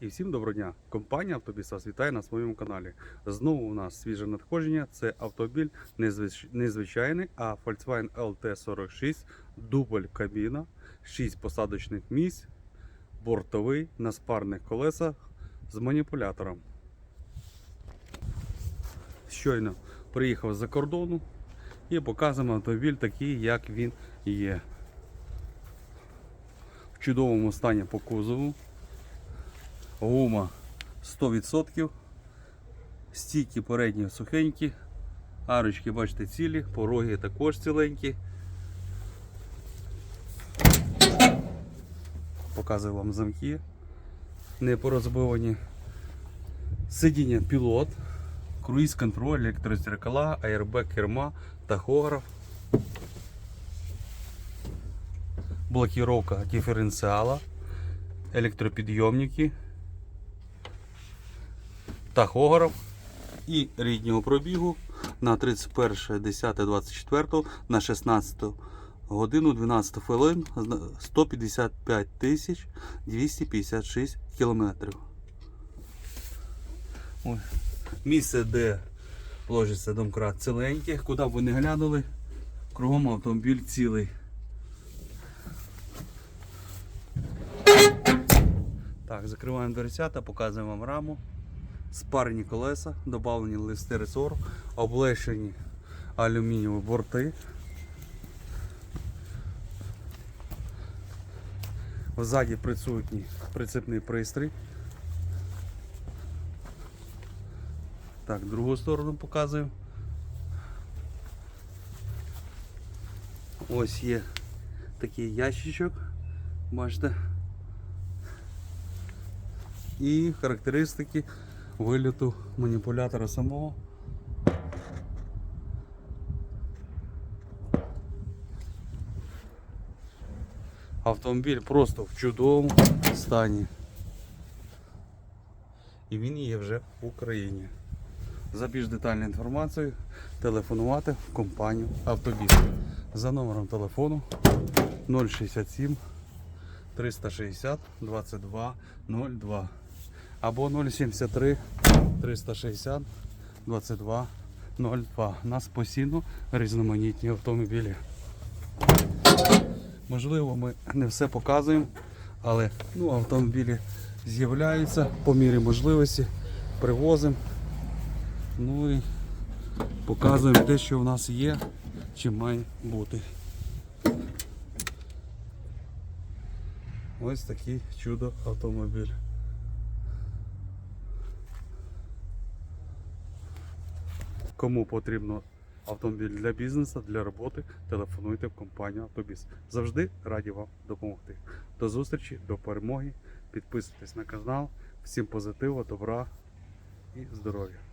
І всім доброго дня! Компанія Автобіс вас вітає на своєму каналі. Знову у нас свіже надходження. Це автомобіль незвичайний, а Volkswagen LT46, дубль кабіна, 6 посадочних місць, бортовий на спарних колесах з маніпулятором. Щойно приїхав з-за кордону і показуємо автомобіль такий, як він є. В чудовому стані по кузову. Гума 100%. Стійки передні сухенькі. Арочки, бачите, цілі, пороги також ціленькі. Показую вам замки. Не порозбивані. Сидіння пілот, круїз контроль, електрозеркала, аербек керма, тахограф. Блокировка дифференциала, електропідйомники, тахограф і ріднього пробігу на 31.10.24 на 16 годину 12 хвилин 155 тисяч 256 кілометрів. Місце, де ложиться домкрат ціленьке, куди б ви не глянули, кругом автомобіль цілий. Так, закриваємо дверцята, показуємо вам раму. Спарені колеса, додавлені листи ресору, облещені алюмінієві борти. Ззаді присутній прицепний пристрій. Так, другу сторону показуємо. Ось є такий ящичок. Бачите? І характеристики виліту маніпулятора самого. Автомобіль просто в чудовому стані. І він є вже в Україні. За більш детальною інформацією телефонувати в компанію Автобіс за номером телефону 067 360 22 02 або 073 360 22 02. У нас постійно різноманітні автомобілі. Можливо, ми не все показуємо, але ну, автомобілі з'являються по мірі можливості, привозимо. Ну і показуємо те, що в нас є, чи має бути. Ось такий чудо автомобіль. Кому потрібно автомобіль для бізнесу, для роботи, телефонуйте в компанію Автобіс. Завжди раді вам допомогти. До зустрічі, до перемоги. Підписуйтесь на канал. Всім позитиву, добра і здоров'я.